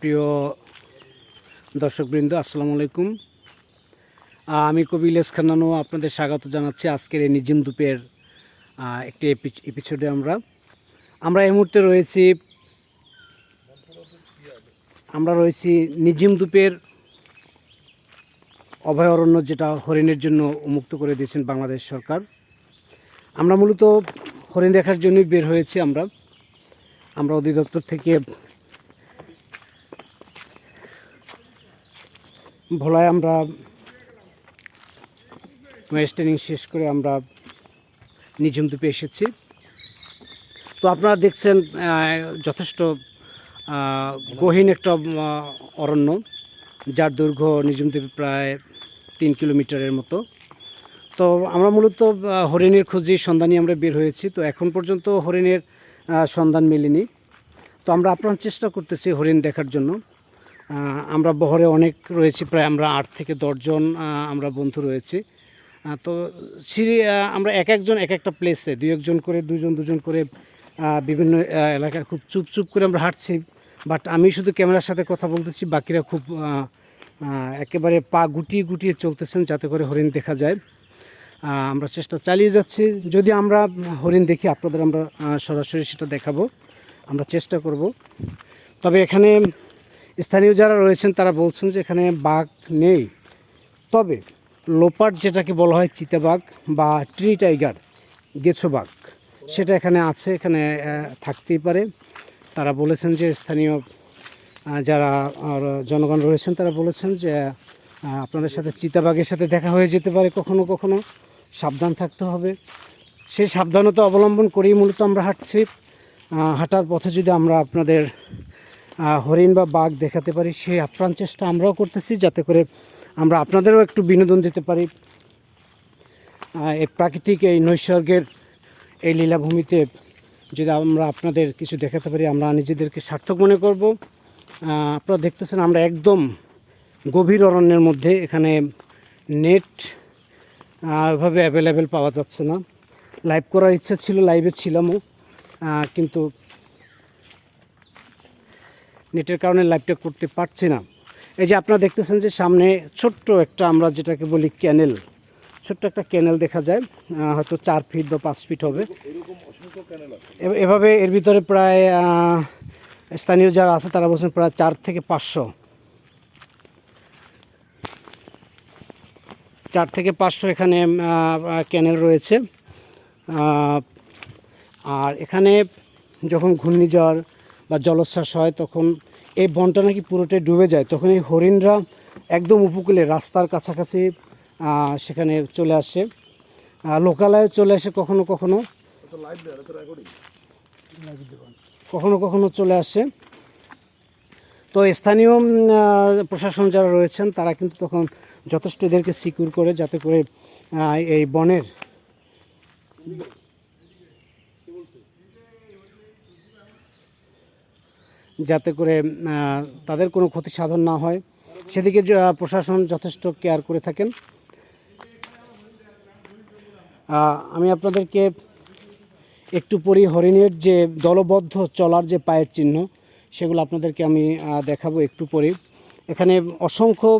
প্রিয় দর্শকবৃন্দ, আসসালামু আলাইকুম। আমি কবি ইলিয়াস খান্নানো আপনাদের স্বাগত জানাচ্ছি আজকের এই নিজিম দুপের একটি এপি- এপিসোডে আমরা। আমরা এই মুহূর্তে রয়েছি, আমরা রয়েছি নিজিম দুপের অভয়ারণ্য যেটা হরিণের জন্য উন্মুক্ত করে দিয়েছেন বাংলাদেশ সরকার। আমরা মূলত হরিণ দেখার জন্যই বের হয়েছি আমরা। আমরা অধিদপ্তর থেকে ভোলায় আমরা ম্যাচ ট্রেনিং শেষ করে আমরা নিঝুম দ্বীপে এসেছি। তো আপনারা দেখছেন যথেষ্ট গহীন একটা অরণ্য, যার দৈর্ঘ্য নিঝুম দ্বীপে প্রায় তিন কিলোমিটারের মতো। তো আমরা মূলত হরিণের খোঁজে সন্ধানী আমরা বের হয়েছি। তো এখন পর্যন্ত হরিণের সন্ধান মেলেনি। তো আমরা আপ্রাণ চেষ্টা করতেছি হরিণ দেখার জন্য। আমরা বহরে অনেক রয়েছি, প্রায় আমরা আট থেকে দশজন আমরা বন্ধু রয়েছি। তো সিঁড়ি আমরা এক একজন এক একটা প্লেসে দুই একজন করে, দুজন দুজন করে বিভিন্ন এলাকায় খুব চুপ চুপ করে আমরা হাঁটছি। বাট আমি শুধু ক্যামেরার সাথে কথা বলতেছি, বাকিরা খুব একেবারে পা গুটিয়ে গুটিয়ে চলতেছেন যাতে করে হরিণ দেখা যায়। আমরা চেষ্টা চালিয়ে যাচ্ছি। যদি আমরা হরিণ দেখি, আপনাদের আমরা সরাসরি সেটা দেখাবো। আমরা চেষ্টা করব। তবে এখানে স্থানীয় যারা রয়েছেন, তারা বলছেন যে এখানে বাঘ নেই। তবে লোপাট যেটাকে বলা হয় চিতাবাঘ বা ট্রি টাইগার, গেছো বাঘ সেটা এখানে আছে, এখানে থাকতেই পারে। তারা বলেছেন যে স্থানীয় যারা জনগণ রয়েছেন, তারা বলেছেন যে আপনাদের সাথে চিতাবাঘের সাথে দেখা হয়ে যেতে পারে কখনো কখনো। সাবধান থাকতে হবে। সেই সাবধানতা অবলম্বন করেই মূলত আমরা হাঁটছি। হাঁটার পথে যদি আমরা আপনাদের হরিণ বা বাঘ দেখাতে পারি, সেই আপ্রাণ চেষ্টা আমরাও করতেছি, যাতে করে আমরা আপনাদেরও একটু বিনোদন দিতে পারি। এই প্রাকৃতিক এই নৈসর্গের এই লীলাভূমিতে যদি আমরা আপনাদের কিছু দেখাতে পারি, আমরা নিজেদেরকে সার্থক মনে করব। আপনারা দেখতেছেন আমরা একদম গভীর অরণ্যের মধ্যে এখানে নেট ওইভাবে অ্যাভেলেবেল পাওয়া যাচ্ছে না। লাইভ করার ইচ্ছা ছিল লাইভে ছিলামও কিন্তু নেটের কারণে লাইভটা করতে পারছি না। এই যে আপনারা দেখতেছেন যে সামনে ছোট্ট একটা আমরা যেটাকে বলি ক্যানেল ছোট্ট একটা ক্যানেল দেখা যায় হয়তো চার ফিট বা পাঁচ ফিট হবে। এভাবে এর ভিতরে প্রায় স্থানীয় যারা আছে তারা বলছেন প্রায় চার থেকে পাঁচশো। চার থেকে পাঁচশো এখানে ক্যানেল রয়েছে। আর এখানে যখন ঘূর্ণিঝড় বা জলোচ্ছ্বাস হয় তখন এই বনটা নাকি পুরোটাই ডুবে যায়। তখন এই হরিণরা একদম উপকূলে রাস্তার কাছাকাছি সেখানে চলে আসে। লোকালয়ে চলে আসে কখনো কখনো। কখনো কখনো চলে আসে। তো স্থানীয় প্রশাসন যারা রয়েছেন, তারা কিন্তু তখন যথেষ্ট এদেরকে সিকিউর করে, যাতে করে এই বনের যাতে করে তাদের কোনো ক্ষতি সাধন না হয়। সেদিকে প্রশাসন যথেষ্ট কেয়ার করে থাকেন। আমি আপনাদেরকে একটু পরি হরিণের যে দলবদ্ধ চলার যে পায়ের চিহ্ন, সেগুলো আপনাদেরকে আমি দেখাবো একটু পরে এখানে অসংখ্য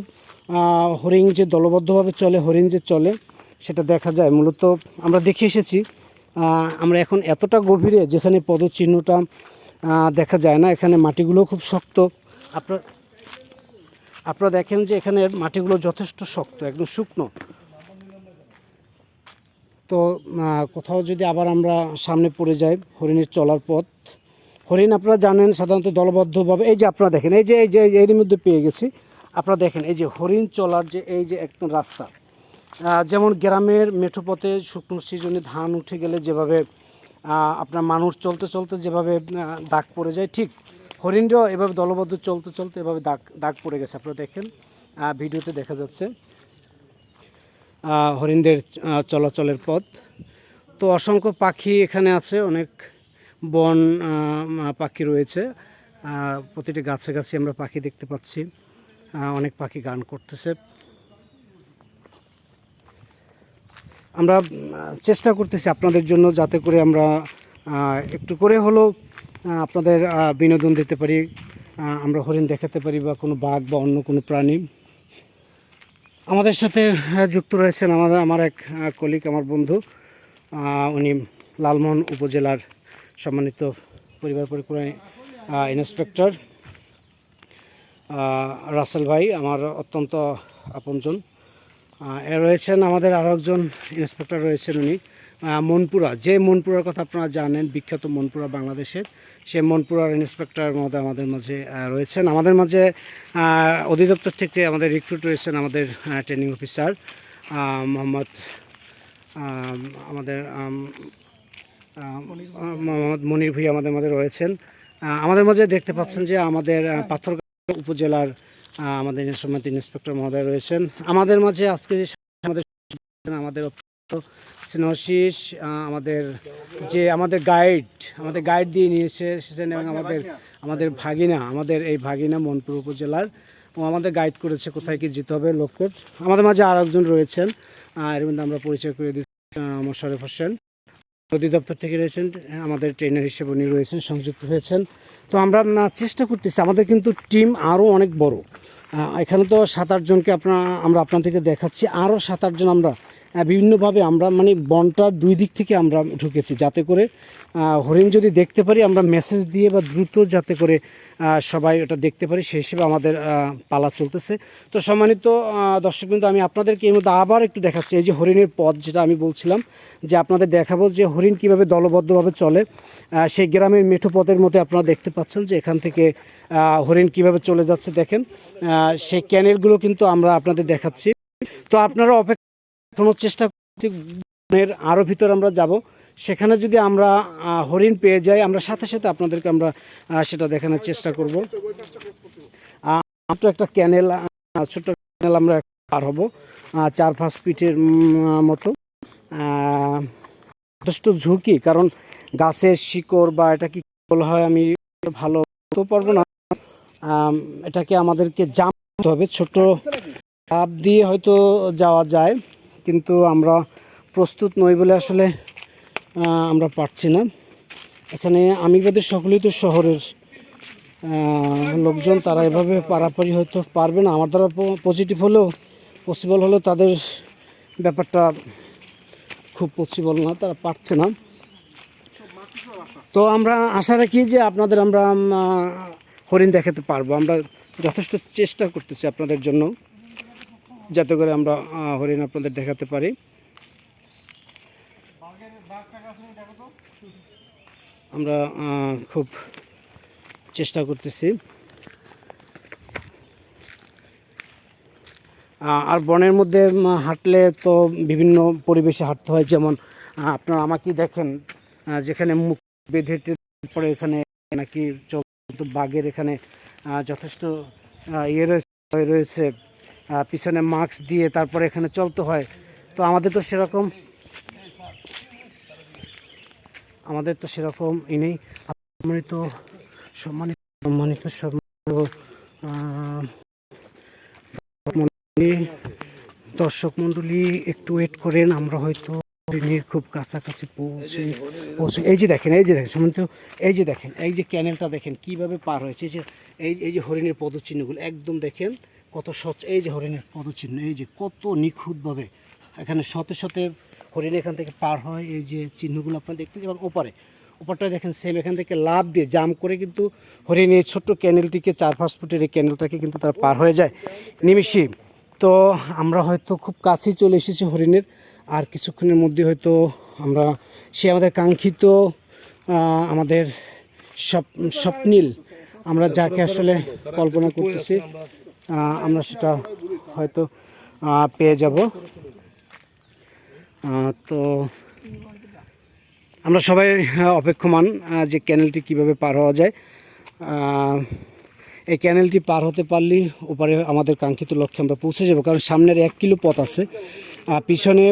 হরিণ যে দলবদ্ধভাবে চলে, হরিণ যে চলে, সেটা দেখা যায়। মূলত আমরা দেখে এসেছি আমরা এখন এতটা গভীরে যেখানে পদচিহ্নটা দেখা যায় না, এখানে মাটিগুলো খুব শক্ত। আপনার, আপনারা দেখেন যে এখানে মাটিগুলো যথেষ্ট শক্ত, একদম শুকনো। তো কোথাও যদি আবার আমরা সামনে পড়ে যাই হরিণের চলার পথ, হরিণ আপনারা জানেন সাধারণত দলবদ্ধভাবে, এই যে আপনারা দেখেন, এই যে এই যে এর মধ্যে পেয়ে গেছি, আপনারা দেখেন, এই যে হরিণ চলার যে, এই যে একদম রাস্তা যেমন গ্রামের মেঠো পথে শুকনো সিজনে ধান উঠে গেলে যেভাবে আপনার মানুষ চলতে চলতে যেভাবে দাগ পড়ে যায়, ঠিক হরিণরাও এভাবে দলবদ্ধ চলতে চলতে এভাবে দাগ দাগ পড়ে গেছে। আপনারা দেখেন ভিডিওতে দেখা যাচ্ছে। হরিণদের চলাচলের পথ। তো অসংখ্য পাখি এখানে আছে, অনেক বন পাখি রয়েছে। প্রতিটি গাছে গাছে আমরা পাখি দেখতে পাচ্ছি। অনেক পাখি গান করতেছে। আমরা চেষ্টা করতেছি আপনাদের জন্য যাতে করে আমরা একটু করে হলেও আপনাদের বিনোদন দিতে পারি। আমরা হরিণ দেখাতে পারি বা কোনো বাঘ বা অন্য কোনো প্রাণী। আমাদের সাথে যুক্ত রয়েছেন আমাদের আমার এক কলিগ আমার বন্ধু উনি লালমোহন উপজেলার সম্মানিত পরিবার পরিক্রমে ইন্সপেক্টর রাসেল ভাই, আমার অত্যন্ত আপনজন। এ রয়েছেন আমাদের আরও একজন ইন্সপেক্টর রয়েছেন উনি। মনপুরা যে মনপুরার কথা আপনারা জানেন বিখ্যাত মনপুরা বাংলাদেশের সে মনপুরার ইন্সপেক্টর মধ্যে আমাদের মাঝে রয়েছেন। আমাদের মাঝে অধিদপ্তর থেকে আমাদের রিক্রুট রয়েছেন আমাদের ট্রেনিং অফিসার মোহাম্মদ আমাদের আম, আম, মোহাম্মদ মনির ভুই আমাদের মাঝে রয়েছেন। আমাদের মাঝে দেখতে পাচ্ছেন যে আমাদের পাথরঘাটা উপজেলার আমাদের ইন্সপেক্টর মহোদয় রয়েছেন। আমাদের মাঝে আজকে যে আমাদের আমাদের স্নেহশীষ আমাদের যে আমাদের গাইড আমাদের গাইড দিয়ে নিয়ে এসে এসেছেন এবং আমাদের আমাদের ভাগিনা, আমাদের এই ভাগিনা মনপুর উপজেলার, ও আমাদের গাইড করেছে কোথায় কি যেতে হবে লক্ষ্যের আমাদের মাঝে আর একজন রয়েছেন এর মধ্যে আমরা পরিচয় করে দিচ্ছি মোশারফ হোসেন। অধিদপ্তর থেকে রয়েছেন, আমাদের ট্রেনার হিসেবে উনি রয়েছেন, সংযুক্ত হয়েছেন। তো আমরা না, চেষ্টা করতেছি, আমাদের কিন্তু টিম আরও অনেক বড়। এখানে তো সাত আটজনকে আপনার, আমরা আপনার থেকে দেখাচ্ছি আরও সাত আটজন আমরা বিভিন্নভাবে আমরা মানে বনটার দুই দিক থেকে আমরা ঢুকেছি, যাতে করে হরিণ যদি দেখতে পারি, আমরা মেসেজ দিয়ে বা দ্রুত যাতে করে সবাই ওটা দেখতে পারি, সেই হিসেবে আমাদের পালা চলতেছে। তো সম্মানিত দর্শক কিন্তু আমি আপনাদেরকে এই মধ্যে আবার একটু দেখাচ্ছি, এই যে হরিণের পথ যেটা আমি বলছিলাম, যে আপনাদের দেখাবো যে হরিণ কীভাবে দলবদ্ধভাবে চলে সেই গ্রামের মেঠো পথের মধ্যে আপনারা দেখতে পাচ্ছেন যে এখান থেকে হরিণ কীভাবে চলে যাচ্ছে, দেখেন। সেই ক্যানেলগুলো কিন্তু আমরা আপনাদের দেখাচ্ছি। তো আপনারা অপেক্ষা কোনো চেষ্টা করছি আরও ভিতর আমরা যাব। সেখানে যদি আমরা হরিণ পেয়ে যাই, আমরা সাথে সাথে আপনাদেরকে আমরা সেটা দেখানোর চেষ্টা করব। ছোট্ট একটা ক্যানেল ছোট্ট ক্যানেল আমরা পার হব চার পাঁচ ফিটের মতো। যথেষ্ট ঝুঁকি, কারণ গাছের শিকড় বা এটা কি বলা হয় আমি ভালো তো পারব না। এটাকে আমাদেরকে জামতে হবে ছোট আপ দিয়ে হয়তো যাওয়া যায়। কিন্তু আমরা প্রস্তুত নই বলে আসলে আমরা পারছি না। এখানে আমি বাদে সকলেই তো শহরের লোকজন, তারা এভাবে পারাপারি হয়তো পারবে না। আমার দ্বারা পজিটিভ হলেও পসিবল হলেও তাদের ব্যাপারটা খুব পসিবল না, তারা পারছে না। তো আমরা আশা রাখি যে আপনাদের আমরা হরিণ দেখাতে পারব। আমরা যথেষ্ট চেষ্টা করতেছি আপনাদের জন্য। যাতে করে আমরা হরিণ আপনাদের দেখাতে পারি। আমরা খুব চেষ্টা করতেছি। আর বনের মধ্যে হাঁটলে তো বিভিন্ন পরিবেশে হাঁটতে হয়, যেমন আপনারা আমাকে দেখেন যেখানে মুখ বেঁধে পরে এখানে নাকি বাঘের এখানে যথেষ্ট ইয়ে রয়েছে রয়েছে। পিছনে মাস্ক দিয়ে তারপরে এখানে চলতে হয়। তো আমাদের তো সেরকম, আমাদের তো সেরকম ই নেই। সম্মানিত সম্মানিত সম্মানিত দর্শক মণ্ডলী একটু ওয়েট করেন, আমরা হয়তো খুব কাছাকাছি পৌঁছে পৌঁছে এই যে দেখেন, এই যে দেখেন, সম্মানিত, এই যে দেখেন, এই যে ক্যানেলটা দেখেন, কীভাবে পার হয়েছে যে এই এই যে হরিণের পদচিহ্নগুলো, একদম দেখেন কত স্বচ্ছ এই যে হরিণের পদচিহ্ন, এই যে কত নিখুঁতভাবে এখানে শতে শতে হরিণ এখান থেকে পার হয়, এই যে চিহ্নগুলো আপনারা দেখতে যেমন ওপারে ওপারটা দেখেন সেম এখান থেকে লাভ দিয়ে জাম করে কিন্তু হরিণ এই ছোট্ট ক্যানেলটিকে চার পাঁচ ফুটের এই ক্যানেলটাকে কিন্তু তারা পার হয়ে যায়, নিমিষে। তো আমরা হয়তো খুব কাছেই চলে এসেছি হরিণের, আর কিছুক্ষণের মধ্যে হয়তো আমরা, সে আমাদের কাঙ্ক্ষিত আমাদের স্বপ স্বপ্নীল, আমরা যাকে আসলে কল্পনা করতেছি। আমরা সেটা হয়তো পেয়ে যাব। তো আমরা সবাই অপেক্ষমান যে ক্যানেলটি কীভাবে পার হওয়া যায়। এই ক্যানেলটি পার হতে পারলেই ওপারে আমাদের কাঙ্ক্ষিত লক্ষ্যে আমরা পৌঁছে যাব, কারণ সামনের এক কিলো পথ আছে। পিছনে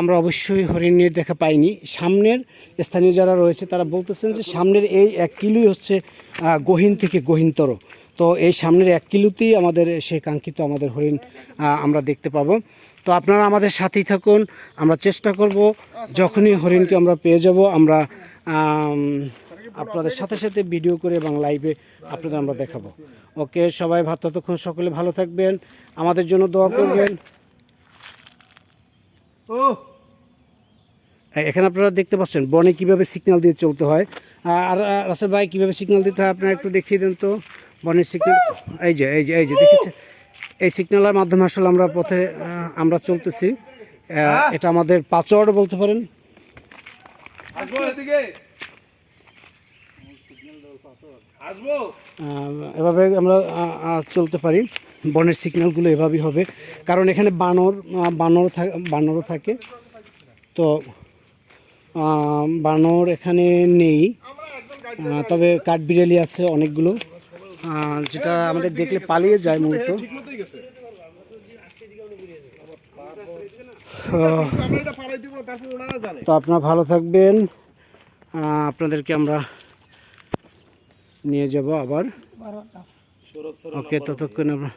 আমরা অবশ্যই হরিণের দেখা পাইনি। সামনের স্থানীয় যারা রয়েছে, তারা বলতেছেন যে সামনের এই এক কিলোই হচ্ছে গহীন থেকে গহীনতর। তো এই সামনের এক কিলোতেই আমাদের সেই কাঙ্ক্ষিত আমাদের হরিণ আমরা দেখতে পাবো। তো আপনারা আমাদের সাথেই থাকুন, আমরা চেষ্টা করব যখনই হরিণকে আমরা পেয়ে যাব, আমরা আপনাদের সাথে সাথে ভিডিও করে এবং লাইভে আপনাদের আমরা দেখাবো। ওকে, সবাই ভাত ততক্ষণ সকলে ভালো থাকবেন, আমাদের জন্য দোয়া করবেন। ও এখানে আপনারা দেখতে পাচ্ছেন, বনে কীভাবে সিগন্যাল দিয়ে চলতে হয়। আর আর রাসেল ভাই, কীভাবে সিগন্যাল দিতে হয়, আপনারা একটু দেখিয়ে দেন তো। বনের সিগন্যাল এই যে এই যে এই যে দেখেছেন? এই সিগন্যালের মাধ্যমে আসলে আমরা পথে আমরা চলতেছি। এটা আমাদের পাচড় বলতে পারেন। এভাবে আমরা চলতে পারি। বনের সিগন্যালগুলো এভাবেই হবে। কারণ এখানে বানর বানর থাকে বানরও থাকে। তো বানর এখানে নেই। তবে কাঠবিড়ালি আছে অনেকগুলো। যেটা আমাদের দেখলে পালিয়ে যায় মূলত তো আপনারা ভালো থাকবেন। আপনাদেরকে আমরা নিয়ে যাব আবার। ওকে ততক্ষণ আমরা